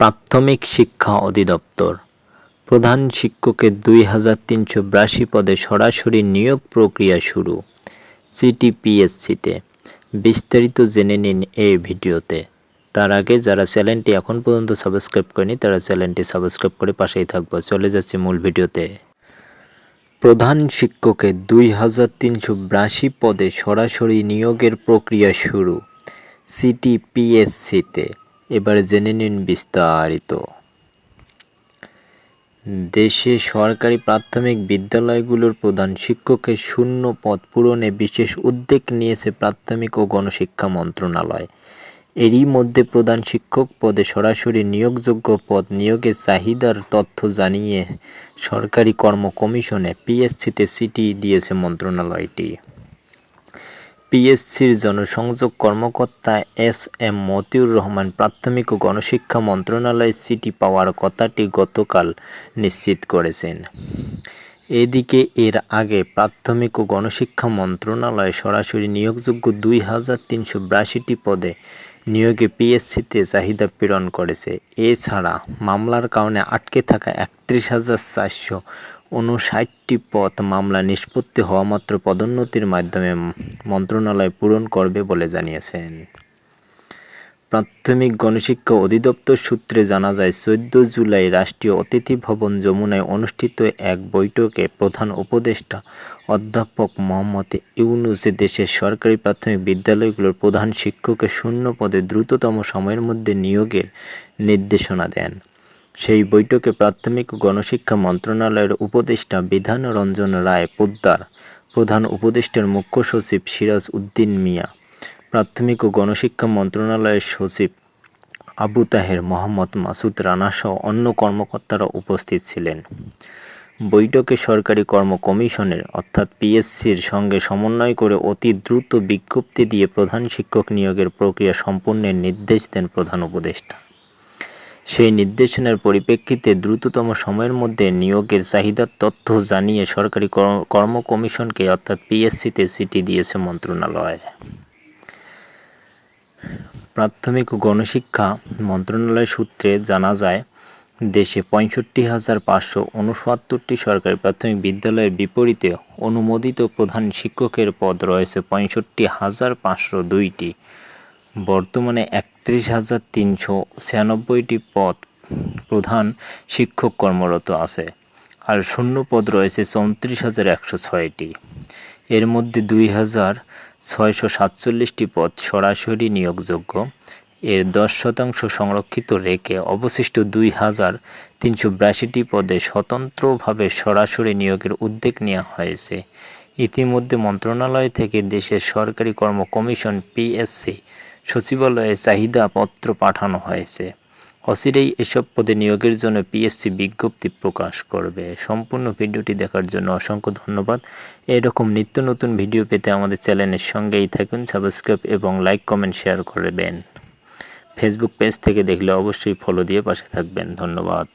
প্রাথমিক শিক্ষা অধিদপ্তর। প্রধান শিক্ষকের দুই হাজার তিনশো বিরাশি পদে সরাসরি নিয়োগ প্রক্রিয়া শুরু, সিটিপিএসসিতে। বিস্তারিত জেনে নিন এই ভিডিওতে। তার আগে যারা চ্যানেলটি এখন পর্যন্ত সাবস্ক্রাইব করেনি, তারা চ্যানেলটি সাবস্ক্রাইব করে পাশেই থাকব। চলে যাচ্ছে মূল ভিডিওতে। প্রধান শিক্ষকের দুই হাজার তিনশো বিরাশি পদে সরাসরি নিয়োগের প্রক্রিয়া শুরু, সিটিপিএসসিতে। এবার জেনে নিন বিস্তারিত। দেশে সরকারি প্রাথমিক বিদ্যালয়গুলোর প্রধান শিক্ষকের শূন্য পদ পূরণে বিশেষ উদ্যোগ নিয়েছে প্রাথমিক ও গণশিক্ষা মন্ত্রণালয়। এরই মধ্যে প্রধান শিক্ষক পদে সরাসরি নিয়োগযোগ্য পদ নিয়োগের চাহিদার তথ্য জানিয়ে সরকারি কর্ম কমিশনে পিএসসিতে সিটি দিয়েছে মন্ত্রণালয়টি। পিএসসির জনসংযোগ কর্মকর্তা এস এম মতিউর রহমান প্রাথমিক ও গণশিক্ষা মন্ত্রণালয় সিটি পাওয়ার কথাটি গতকাল নিশ্চিত করেছেন। এদিকে এর আগে প্রাথমিক ও গণশিক্ষা মন্ত্রণালয় সরাসরি নিয়োগযোগ্য দুই হাজার তিনশো বিরাশিটি পদে নিয়োগে পিএসসিতে চাহিদা প্রেরণ করেছে। এছাড়া মামলার কারণে আটকে থাকা একত্রিশ হাজার চারশো উনষাটটি পদ মামলা নিষ্পত্তি হওয়া মাত্র পদোন্নতির মাধ্যমে মন্ত্রণালয় পূরণ করবে বলে জানিয়েছেন। প্রাথমিক গণশিক্ষা অধিদপ্তর সূত্রে জানা যায়, চোদ্দ জুলাই রাষ্ট্রীয় অতিথি ভবন যমুনায় অনুষ্ঠিত এক বৈঠকে প্রধান উপদেষ্টা অধ্যাপক মোহাম্মদ ইউনুস দেশের সরকারি প্রাথমিক বিদ্যালয়গুলোর প্রধান শিক্ষকের শূন্য পদে দ্রুততম সময়ের মধ্যে নিয়োগের নির্দেশনা দেন। সেই বৈঠকে প্রাথমিক ও গণশিক্ষা মন্ত্রণালয়ের উপদেষ্টা বিধান রঞ্জন রায় পোদ্দার, প্রধান উপদেষ্টার মুখ্য সচিব সিরাজ উদ্দিন মিয়া, প্রাথমিক ও গণশিক্ষা মন্ত্রণালয়ের সচিব আবু তাহের মোহাম্মদ মাসুদ রানাসহ অন্য কর্মকর্তারা উপস্থিত ছিলেন। বৈঠকে সরকারি কর্ম কমিশনের, অর্থাৎ পিএসসির, সঙ্গে সমন্বয় করে অতি দ্রুত বিজ্ঞপ্তি দিয়ে প্রধান শিক্ষক নিয়োগের প্রক্রিয়া সম্পূর্ণের নির্দেশ দেন প্রধান উপদেষ্টা। সেই নির্দেশনার পরিপ্রেক্ষিতে দ্রুততম সময়ের মধ্যে নিয়োগের চাহিদার তথ্য জানিয়ে সরকারি কর্ম কমিশনকে অর্থাৎ পিএসসিতে সিটি দিয়েছে মন্ত্রণালয়। প্রাথমিক ও গণশিক্ষা মন্ত্রণালয় সূত্রে জানা যায়, দেশে পঁয়ষট্টি হাজার পাঁচশো উনসত্তরটি সরকারি প্রাথমিক বিদ্যালয়ের বিপরীতে অনুমোদিত প্রধান শিক্ষকের পদ রয়েছে পঁয়ষট্টি হাজার পাঁচশো দুইটি। বর্তমানে একত্রিশ হাজার তিনশো ছিয়ানব্বইটি পদ প্রধান শিক্ষক কর্মরত আছে আর শূন্য পদ রয়েছে চৌত্রিশ হাজার একশো ছয়টি। এর মধ্যে দুই হাজার ছয়শো সাতচল্লিশটি পদ সরাসরি নিয়োগযোগ্য। এর দশ শতাংশ সংরক্ষিত রেখে অবশিষ্ট দুই হাজার তিনশো বিরাশিটি পদে স্বতন্ত্রভাবে সরাসরি নিয়োগের উদ্যোগ নেওয়া হয়েছে। ইতিমধ্যে মন্ত্রণালয় থেকে দেশের সরকারি কর্ম কমিশন পিএসসি সচিবালয়ে চাহিদাপত্র পাঠানো হয়েছে। অচিরেই এসব পদে নিয়োগের জন্য পিএসসি বিজ্ঞপ্তি প্রকাশ করবে। সম্পূর্ণ ভিডিওটি দেখার জন্য অসংখ্য ধন্যবাদ। এরকম নিত্য নতুন ভিডিও পেতে আমাদের চ্যানেলের সঙ্গেই থাকুন, সাবস্ক্রাইব এবং লাইক, কমেন্ট, শেয়ার করবেন। ফেসবুক পেজ থেকে দেখলে অবশ্যই ফলো দিয়ে পাশে থাকবেন। ধন্যবাদ।